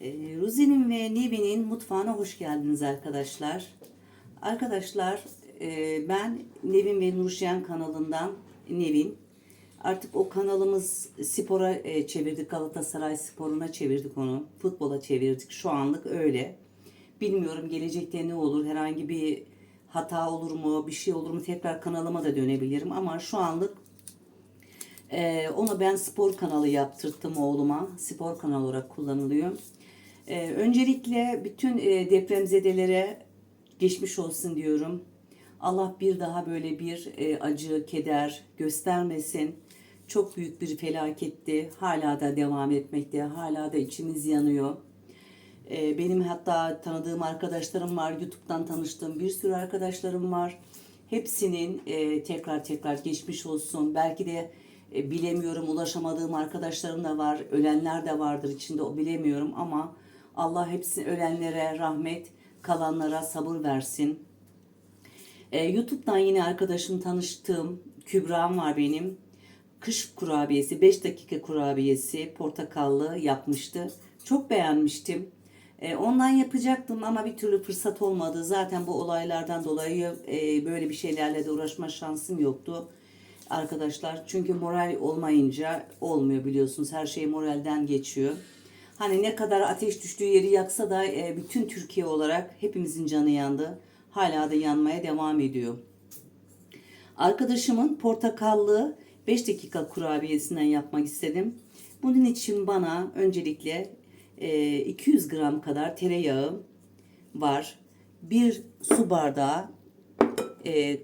Ee, Ruzi'nin ve Nevin'in mutfağına hoş geldiniz arkadaşlar. Arkadaşlar e, ben Nevin ve Nurşen kanalından Nevin. Artık o kanalımız spora e, çevirdik. Galatasaray sporuna çevirdik onu. Futbola çevirdik. Şu anlık öyle. Bilmiyorum gelecekte ne olur. Herhangi bir hata olur mu? Bir şey olur mu? Tekrar kanalıma da dönebilirim. Ama şu anlık ee, onu ben spor kanalı yaptırttım oğluma. Spor kanalı olarak kullanılıyor. Ee, öncelikle bütün e, depremzedelere geçmiş olsun diyorum. Allah bir daha böyle bir e, acı, keder göstermesin. Çok büyük bir felaketti. Hala da devam etmekte. Hala da içimiz yanıyor. Ee, benim hatta tanıdığım arkadaşlarım var. YouTube'dan tanıştığım bir sürü arkadaşlarım var. Hepsinin e, tekrar tekrar geçmiş olsun. Belki de e, bilemiyorum ulaşamadığım arkadaşlarım da var. Ölenler de vardır içinde o bilemiyorum ama Allah hepsi ölenlere rahmet, kalanlara sabır versin. E, YouTube'dan yine arkadaşım tanıştığım Kübra'm var benim. Kış kurabiyesi, 5 dakika kurabiyesi portakallı yapmıştı. Çok beğenmiştim. E, ondan yapacaktım ama bir türlü fırsat olmadı. Zaten bu olaylardan dolayı e, böyle bir şeylerle de uğraşma şansım yoktu arkadaşlar. Çünkü moral olmayınca olmuyor biliyorsunuz. Her şey moralden geçiyor. Hani ne kadar ateş düştüğü yeri yaksa da e, bütün Türkiye olarak hepimizin canı yandı. Hala da yanmaya devam ediyor. Arkadaşımın portakallı 5 dakika kurabiyesinden yapmak istedim. Bunun için bana öncelikle e, 200 gram kadar tereyağı var. Bir su bardağı e,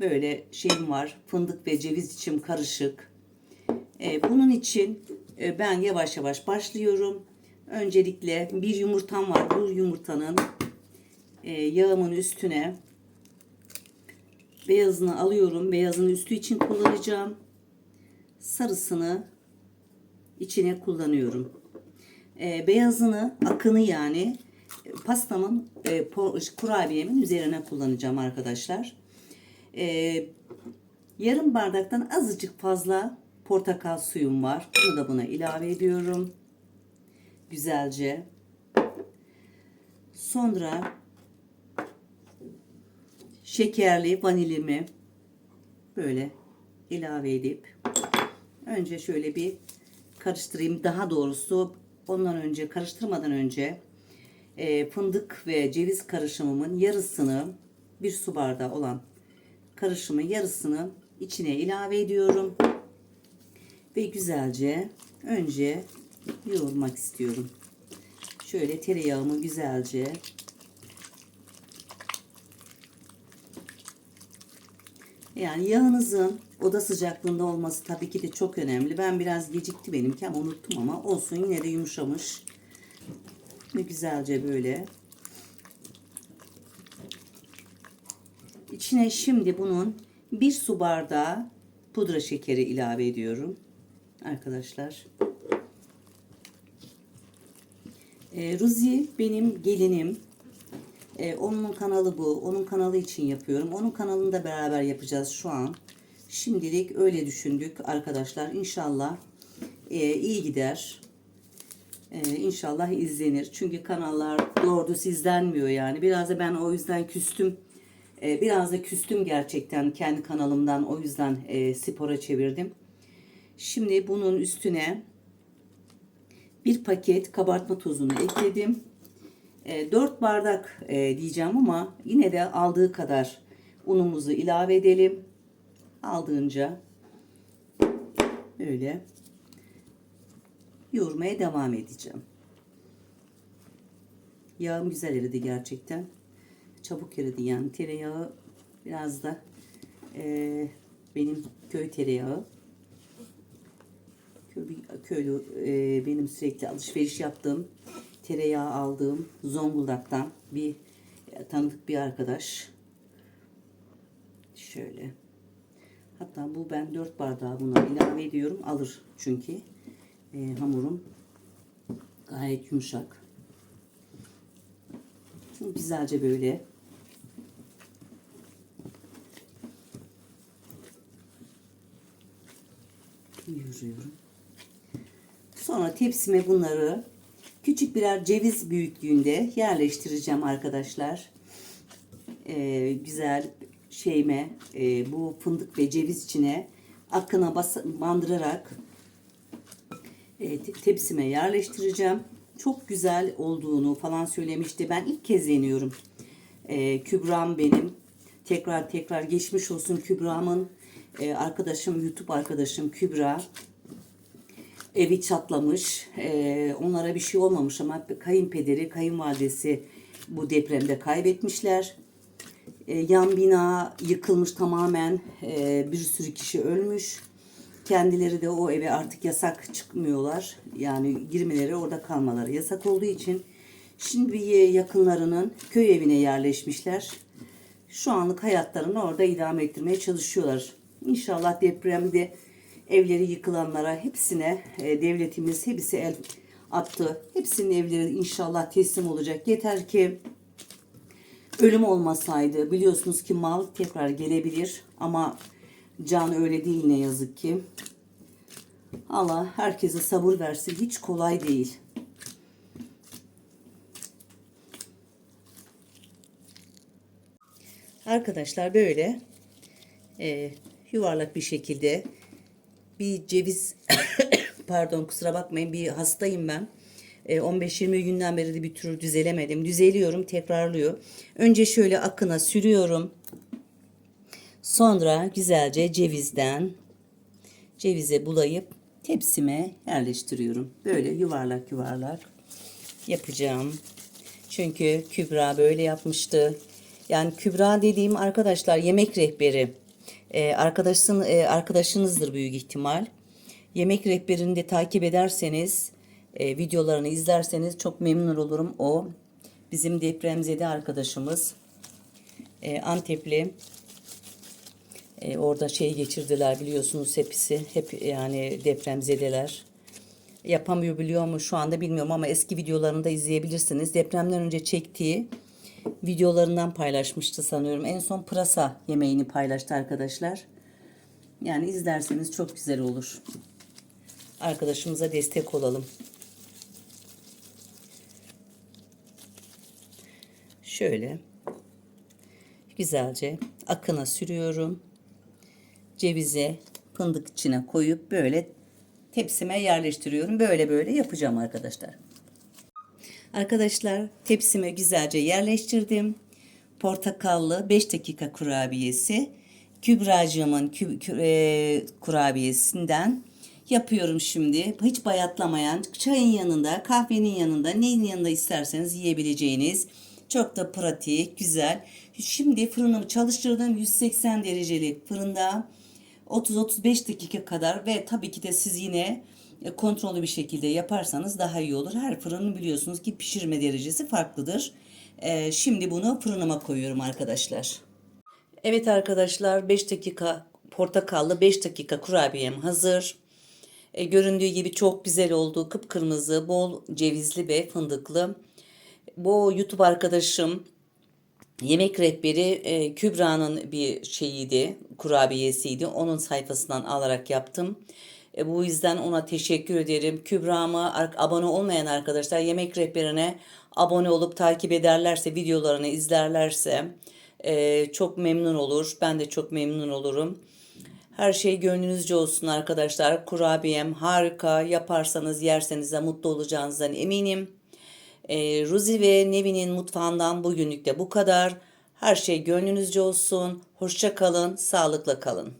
böyle şeyim var. Fındık ve ceviz içim karışık. E, bunun için ben yavaş yavaş başlıyorum. Öncelikle bir yumurtam var. Bu yumurtanın e, yağımın üstüne beyazını alıyorum. Beyazını üstü için kullanacağım. Sarısını içine kullanıyorum. E, beyazını, akını yani pastamın, e, kurabiyemin üzerine kullanacağım arkadaşlar. Yarım bardaktan azıcık fazla portakal suyum var. Bunu da buna ilave ediyorum. Güzelce. Sonra şekerli vanilimi böyle ilave edip önce şöyle bir karıştırayım. Daha doğrusu ondan önce karıştırmadan önce e, fındık ve ceviz karışımımın yarısını bir su bardağı olan karışımın yarısını içine ilave ediyorum. Ve güzelce önce yoğurmak istiyorum. Şöyle tereyağımı güzelce yani yağınızın oda sıcaklığında olması tabii ki de çok önemli. Ben biraz gecikti benimki ama unuttum ama olsun yine de yumuşamış. Ve güzelce böyle İçine şimdi bunun bir su bardağı pudra şekeri ilave ediyorum. Arkadaşlar. E, Ruzi benim gelinim. E, onun kanalı bu. Onun kanalı için yapıyorum. Onun kanalında beraber yapacağız şu an. Şimdilik öyle düşündük arkadaşlar. İnşallah e, iyi gider. E, inşallah izlenir. Çünkü kanallar doğru izlenmiyor yani. Biraz da ben o yüzden küstüm. E, biraz da küstüm gerçekten kendi kanalımdan. O yüzden e, spora çevirdim. Şimdi bunun üstüne bir paket kabartma tozunu ekledim. E, 4 bardak diyeceğim ama yine de aldığı kadar unumuzu ilave edelim. Aldığınca böyle yoğurmaya devam edeceğim. Yağım güzel eridi gerçekten çabuk eridi yani tereyağı biraz da e, benim köy tereyağı köylü e, benim sürekli alışveriş yaptığım tereyağı aldığım Zonguldak'tan bir e, tanıdık bir arkadaş. Şöyle. Hatta bu ben 4 bardağı buna ilave ediyorum alır çünkü. E, hamurum gayet yumuşak. Güzelce böyle yoğuruyorum. Sonra tepsime bunları Küçük birer ceviz büyüklüğünde yerleştireceğim arkadaşlar. Ee, güzel şeyime e, bu fındık ve ceviz içine akına bas bandırarak e, te- tepsime yerleştireceğim. Çok güzel olduğunu falan söylemişti. Ben ilk kez deniyorum. E, Kübra'm benim. Tekrar tekrar geçmiş olsun Kübra'mın e, arkadaşım, YouTube arkadaşım Kübra. Evi çatlamış. E, onlara bir şey olmamış ama kayınpederi, kayınvalidesi bu depremde kaybetmişler. E, yan bina yıkılmış tamamen. E, bir sürü kişi ölmüş. Kendileri de o eve artık yasak çıkmıyorlar. Yani girmeleri orada kalmaları yasak olduğu için şimdi yakınlarının köy evine yerleşmişler. Şu anlık hayatlarını orada idame ettirmeye çalışıyorlar. İnşallah depremde evleri yıkılanlara hepsine e, devletimiz hepsi el attı. Hepsinin evleri inşallah teslim olacak. Yeter ki ölüm olmasaydı biliyorsunuz ki mal tekrar gelebilir ama can öyle değil ne yazık ki. Allah herkese sabır versin. Hiç kolay değil. Arkadaşlar böyle e, yuvarlak bir şekilde bir ceviz pardon kusura bakmayın bir hastayım ben. E, 15-20 günden beri de bir türlü düzelemedim. Düzeliyorum tekrarlıyor. Önce şöyle akına sürüyorum. Sonra güzelce cevizden cevize bulayıp tepsime yerleştiriyorum. Böyle yuvarlak yuvarlak yapacağım. Çünkü Kübra böyle yapmıştı. Yani Kübra dediğim arkadaşlar yemek rehberi. Ee, arkadaşın, e, arkadaşınızdır büyük ihtimal. Yemek rehberini de takip ederseniz, e, videolarını izlerseniz çok memnun olurum. O bizim depremzede arkadaşımız. E, Antepli. E, orada şey geçirdiler biliyorsunuz hepsi. Hep yani depremzedeler. Yapamıyor biliyor mu şu anda bilmiyorum ama eski videolarını da izleyebilirsiniz. Depremden önce çektiği videolarından paylaşmıştı sanıyorum. En son pırasa yemeğini paylaştı arkadaşlar. Yani izlerseniz çok güzel olur. Arkadaşımıza destek olalım. Şöyle güzelce akına sürüyorum. Cevize fındık içine koyup böyle tepsime yerleştiriyorum. Böyle böyle yapacağım arkadaşlar. Arkadaşlar tepsime güzelce yerleştirdim. Portakallı 5 dakika kurabiyesi. Kübracığımın kü, kü, e, kurabiyesinden yapıyorum şimdi. Hiç bayatlamayan çayın yanında, kahvenin yanında, neyin yanında isterseniz yiyebileceğiniz çok da pratik, güzel. Şimdi fırınımı çalıştırdım 180 dereceli fırında 30-35 dakika kadar ve tabii ki de siz yine kontrollü bir şekilde yaparsanız daha iyi olur. Her fırının biliyorsunuz ki pişirme derecesi farklıdır. Ee, şimdi bunu fırınıma koyuyorum arkadaşlar. Evet arkadaşlar 5 dakika portakallı 5 dakika kurabiyem hazır. E, göründüğü gibi çok güzel oldu. Kıpkırmızı, bol cevizli ve fındıklı. Bu YouTube arkadaşım Yemek rehberi e, Kübra'nın bir şeyiydi, kurabiyesiydi. Onun sayfasından alarak yaptım. E, bu yüzden ona teşekkür ederim. Kübra'ma abone olmayan arkadaşlar yemek rehberine abone olup takip ederlerse, videolarını izlerlerse e, çok memnun olur. Ben de çok memnun olurum. Her şey gönlünüzce olsun arkadaşlar. Kurabiyem harika. Yaparsanız yerseniz de mutlu olacağınızdan eminim. E, Ruzi ve Nevin'in mutfağından bugünlük de bu kadar. Her şey gönlünüzce olsun. Hoşça kalın, sağlıkla kalın.